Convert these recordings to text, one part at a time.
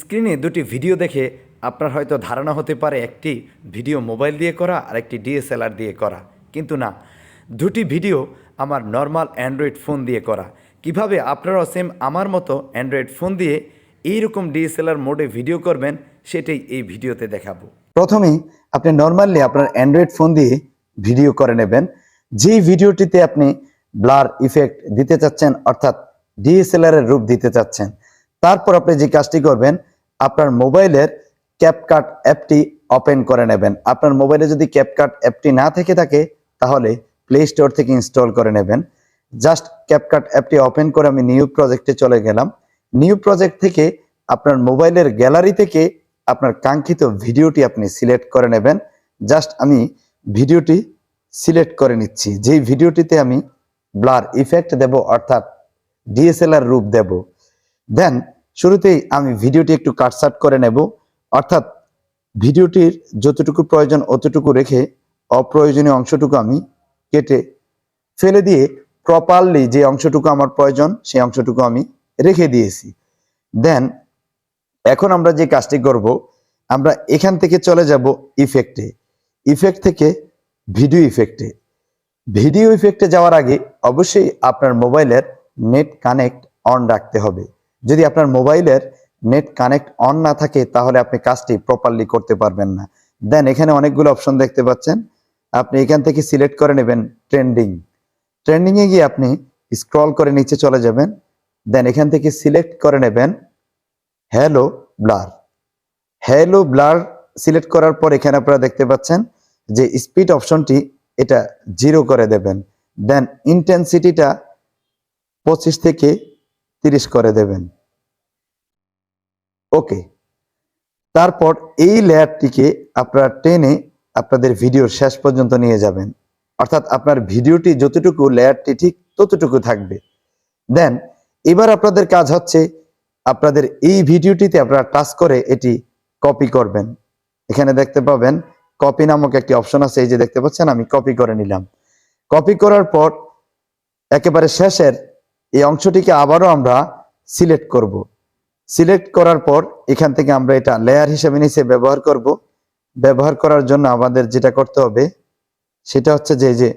স্ক্রিনে দুটি ভিডিও দেখে আপনার হয়তো ধারণা হতে পারে একটি ভিডিও মোবাইল দিয়ে করা আর একটি ডিএসএলআর দিয়ে করা। কিন্তু না, দুটি ভিডিও আমার নর্মাল অ্যান্ড্রয়েড ফোন দিয়ে করা। কীভাবে আপনারাও সেম আমার মতো অ্যান্ড্রয়েড ফোন দিয়ে এইরকম ডিএসএলআর মোডে ভিডিও করবেন, সেটাই এই ভিডিওতে দেখাবো। প্রথমেই আপনি নর্মালি আপনার অ্যান্ড্রয়েড ফোন দিয়ে ভিডিও করে নেবেন। যেই ভিডিওটিতে আপনি ব্লার ইফেক্ট দিতে চাচ্ছেন, অর্থাৎ ডিএসএলআর এর রূপ দিতে চাচ্ছেন তারপর আপনি যে কাজটি করবেন, আপনার মোবাইলের ক্যাপকাট অ্যাপটি ওপেন করে নেবেন। আপনার মোবাইলে যদি ক্যাপকাট অ্যাপটি না থেকে থাকে, তাহলে প্লে স্টোর থেকে ইনস্টল করে নেবেন। জাস্ট ক্যাপকাট অ্যাপটি ওপেন করে আমি নিউ প্রজেক্টে চলে গেলাম। নিউ প্রজেক্ট থেকে আপনার মোবাইলের গ্যালারি থেকে আপনার কাঙ্ক্ষিত ভিডিওটি আপনি সিলেক্ট করে নেবেন। জাস্ট আমি ভিডিওটি সিলেক্ট করে নিচ্ছি। যেই ভিডিওটিতে আমি ব্লার ইফেক্ট দেব, অর্থাৎ ডিএসএলআর রূপ দেব। দেন শুরুতেই আমি ভিডিওটি একটু কাটসাট করে নেব। অর্থাৎ, ভিডিওটির যতটুকু প্রয়োজন অতটুকু রেখে অপ্রয়োজনীয় অংশটুকু আমি কেটে ফেলে দিয়ে প্রপারলি যে অংশটুকু আমার প্রয়োজন, সেই অংশটুকু আমি রেখে দিয়েছি। দেন এখন আমরা যে কাজটি করব, আমরা এখান থেকে চলে যাব ইফেক্টে ইফেক্ট থেকে ভিডিও ইফেক্টে ভিডিও ইফেক্টে যাওয়ার আগে অবশ্যই আপনার মোবাইলের নেট কানেক্ট অন রাখতে হবে। যদি আপনার মোবাইলের নেট কানেক্ট অন না থাকে, তাহলে আপনি কাজটি প্রপারলি করতে পারবেন না। দেন এখানে অনেকগুলো অপশন দেখতে পাচ্ছেন। আপনি এখান থেকে সিলেক্ট করে নেবেন ট্রেন্ডিং ট্রেন্ডিং এ গিয়ে আপনি স্ক্রল করে নিচে চলে যাবেন। দেন এখান থেকে সিলেক্ট করে নেবেন halo blur halo blur select করার পর এখানে আপনারা দেখতে পাচ্ছেন যে স্পিড অপশনটি এটা জিরো করে দেবেন। দেন ইন্টেন্সিটিটা পঁচিশ থেকে তিরিশ করে দেবেন। ওকে তারপর এই লেয়ারটিকে আপনারা টেনে আপনাদের ভিডিওর শেষ পর্যন্ত নিয়ে যাবেন। অর্থাৎ আপনার ভিডিওটি যতটুকু, লেয়ারটি ঠিক ততটুকু থাকবে। দেন এবার আপনাদের কাজ হচ্ছে আপনাদের এই ভিডিওটিতে আপনারা টাচ করে এটি কপি করবেন। এখানে দেখতে পাবেন কপি নামক একটি অপশন আছে, এই যে দেখতে পাচ্ছেন, আমি কপি করে নিলাম। কপি করার পর একেবারে শেষের এই অংশটিকে আবারও আমরা সিলেক্ট করব। সিলেক্ট করার পর এখান থেকে আমরা এটা লেয়ার হিসেবে নিচে ব্যবহার করব। ব্যবহার করার জন্য আমাদের যেটা করতে হবে, সেটা হচ্ছে যে যে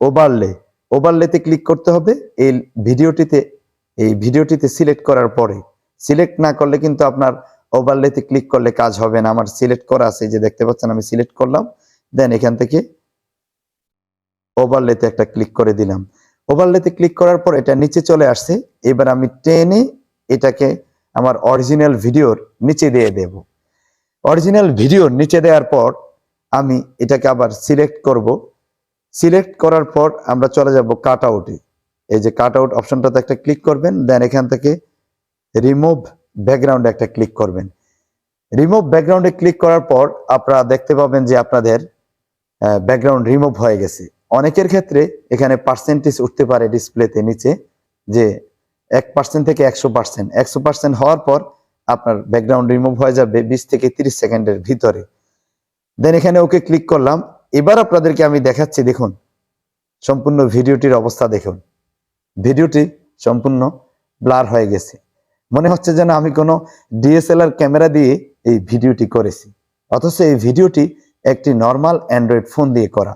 ওভারলে ওভারলেতে ক্লিক করতে হবে। এই ভিডিওটিতে এই ভিডিওটিতে সিলেক্ট করার পরে সিলেক্ট না করলে কিন্তু আপনার ওভারলেতে ক্লিক করলে কাজ হবে না। আমার সিলেক্ট করা আছে যে দেখতে পাচ্ছেন আমি সিলেক্ট করলাম। দেন এখান থেকে ওভারলেতে একটা ক্লিক করে দিলাম। ওভারলেতে ক্লিক করার পর এটা নিচে চলে আসছে। এবার আমি টেনে এটাকে আমার অরিজিনাল ভিডিওর নিচে দিয়ে দেব। অরিজিনাল ভিডিওর নিচে দেওয়ার পর আমি এটাকে আবার সিলেক্ট করব। সিলেক্ট করার পর আমরা চলে যাব কাট আউটে এই যে কাট আউট অপশনটাতে একটা ক্লিক করবেন দেন এখান থেকে রিমুভ ব্যাকগ্রাউন্ডে একটা ক্লিক করবেন। রিমুভ ব্যাকগ্রাউন্ডে ক্লিক করার পর আপনারা দেখতে পাবেন যে আপনাদের ব্যাকগ্রাউন্ড রিমুভ হয়ে গেছে। অনেকের ক্ষেত্রে এখানে পার্সেন্টেজ উঠতে পারে ডিসপ্লেতে নিচে, যে এক পার্সেন্ট থেকে একশো পার্সেন্ট একশো পার্সেন্ট হওয়ার পর আপনার ব্যাকগ্রাউন্ড রিমুভ হয়ে যাবে বিশ থেকে তিরিশ সেকেন্ডের ভিতরে। দেন এখানে ওকে ক্লিক করলাম। এবার আপনাদেরকে আমি দেখাচ্ছি, দেখুন, সম্পূর্ণ ভিডিওটির অবস্থা দেখুন। ভিডিওটি সম্পূর্ণ ব্লার হয়ে গেছে। মনে হচ্ছে যেন আমি কোনো ডিএসএলআর ক্যামেরা দিয়ে এই ভিডিওটি করেছি। অথচ এই ভিডিওটি একটি নর্মাল অ্যান্ড্রয়েড ফোন দিয়ে করা।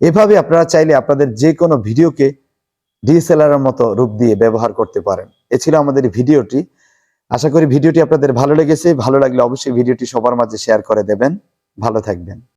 এভাবে আপনারা চাইলে আপনাদের যে কোনো ভিডিওকে ডিএসএলআর এর মতো রূপ দিয়ে ব্যবহার করতে পারেন। এ ছিল আমাদের ভিডিওটি। আশা করি ভিডিওটি আপনাদের ভালো লেগেছে। ভালো লাগলে অবশ্যই ভিডিওটি সবার মাঝে শেয়ার করে দেবেন। ভালো থাকবেন।